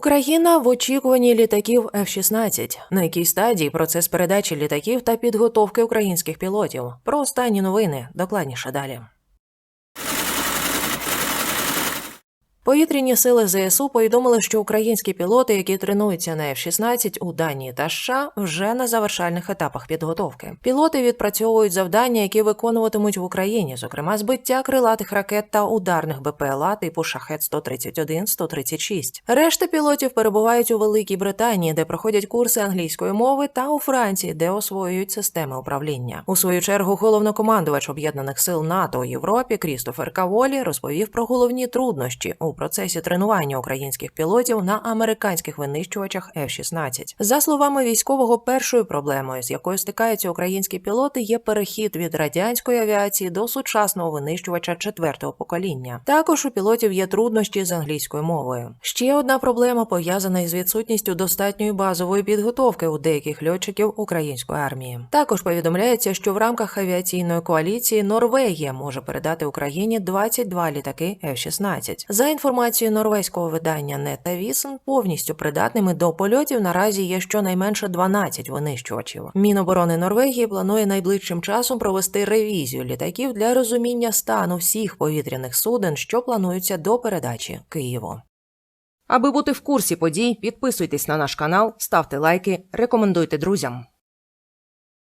Україна в очікуванні літаків F-16. На якій стадії процес передачі літаків та підготовки українських пілотів. Про останні новини докладніше далі. Повітряні сили ЗСУ повідомили, що українські пілоти, які тренуються на F-16 у Данії та США, вже на завершальних етапах підготовки. Пілоти відпрацьовують завдання, які виконуватимуть в Україні, зокрема збиття крилатих ракет та ударних БПЛА типу Шахет 131 136 Решта пілотів перебувають у Великій Британії, де проходять курси англійської мови, та у Франції, де освоюють системи управління. У свою чергу головнокомандувач об'єднаних сил НАТО у Європі Крістофер Каволі розповів про головні труднощі у процесі тренування українських пілотів на американських винищувачах F-16. За словами військового, першою проблемою, з якою стикаються українські пілоти, є перехід від радянської авіації до сучасного винищувача четвертого покоління. Також у пілотів є труднощі з англійською мовою. Ще одна проблема пов'язана із відсутністю достатньої базової підготовки у деяких льотчиків української армії. Також повідомляється, що в рамках авіаційної коаліції Норвегія може передати Україні 22 літаки F-16. За інформацією норвезького видання Нетавісн, повністю придатними до польотів наразі є щонайменше 12 винищувачів. Міноборони Норвегії планує найближчим часом провести ревізію літаків для розуміння стану всіх повітряних суден, що плануються до передачі Києву. Аби бути в курсі подій, підписуйтесь на наш канал, ставте лайки, рекомендуйте друзям.